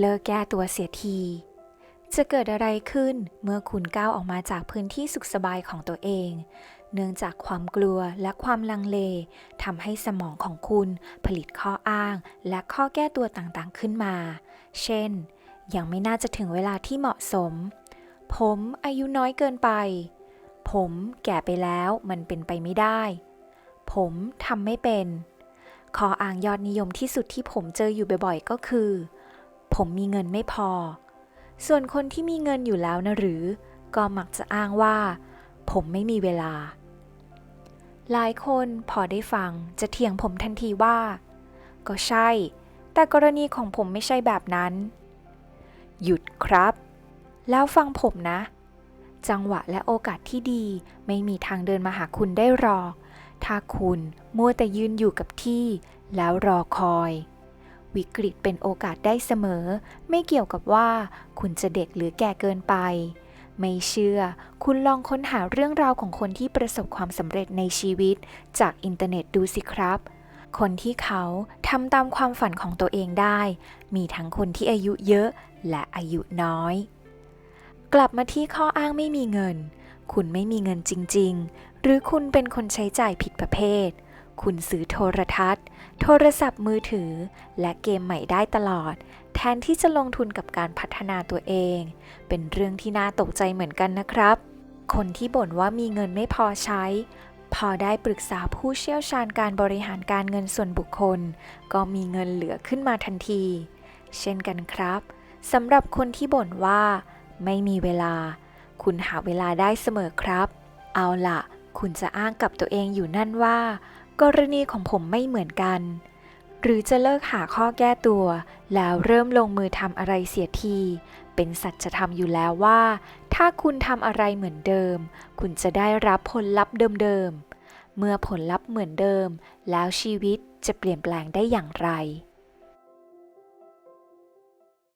เลิกแก้ตัวเสียที จะเกิดอะไรขึ้นเมื่อคุณก้าวออกมาจากพื้นที่สุขสบายของตัวเอง เนื่องจากความกลัวและความลังเลทำให้สมองของคุณผลิตข้ออ้าง และข้อแก้ตัวต่างๆขึ้นมา เช่น ยังไม่น่าจะถึงเวลาที่เหมาะสม ผมอายุน้อยเกินไป ผมแก่ไปแล้วมันเป็นไปไม่ได้ ผมทำไม่เป็น ข้ออ้างยอดนิยมที่สุดที่ผมเจออยู่บ่อยๆ ก็คือ ผมมีเงินไม่พอ ส่วนคนที่มีเงินอยู่แล้วนะหรือ ก็มักจะอ้างว่า ผมไม่มีเวลา หลายคนพอได้ฟังจะเถียงผมทันทีว่า ก็ใช่ แต่กรณีของผมไม่ใช่แบบนั้น หยุดครับ แล้วฟังผมนะ จังหวะและโอกาสที่ดีไม่มีทางเดินมาหาคุณได้หรอก ถ้าคุณมัวแต่ยืนอยู่กับที่แล้วรอคอย วิกฤตเป็นโอกาสได้เสมอ ไม่เกี่ยวกับว่าคุณจะเด็กหรือแก่เกินไป ไม่เชื่อ คุณลองค้นหาเรื่องราวของคนที่ประสบความสำเร็จในชีวิต จากอินเทอร์เน็ตดูสิครับ คนที่เขาทำตามความฝันของตัวเองได้ มีทั้งคนที่อายุเยอะและอายุน้อย กลับมาที่ข้ออ้างไม่มีเงิน คุณไม่มีเงินจริง ๆ หรือคุณเป็นคนใช้จ่ายผิดประเภท คุณซื้อโทรทัศน์ โทรศัพท์มือถือ และเกมใหม่ได้ตลอด แทนที่จะลงทุนกับการพัฒนาตัวเอง เป็นเรื่องที่น่าตกใจเหมือนกันนะครับ คนที่บ่นว่ามีเงินไม่พอใช้ พอได้ปรึกษาผู้เชี่ยวชาญการบริหารการเงินส่วนบุคคล ก็มีเงินเหลือขึ้นมาทันที เช่นกันครับสำหรับคนที่บ่นว่า ไม่มีเวลา คุณหาเวลาได้เสมอครับ เอาล่ะ คุณจะอ้างกับตัวเองอยู่นั่นว่า กรณีของผมไม่เหมือนกัน หรือจะเลิกหาข้อแก้ตัว แล้วเริ่มลงมือทำอะไรเสียที เป็นสัจธรรมอยู่แล้วว่า ถ้าคุณทำอะไรเหมือนเดิม คุณจะได้รับผลลัพธ์เดิมๆเมื่อผลลัพธ์เหมือนเดิม แล้วชีวิตจะเปลี่ยนแปลงได้อย่างไร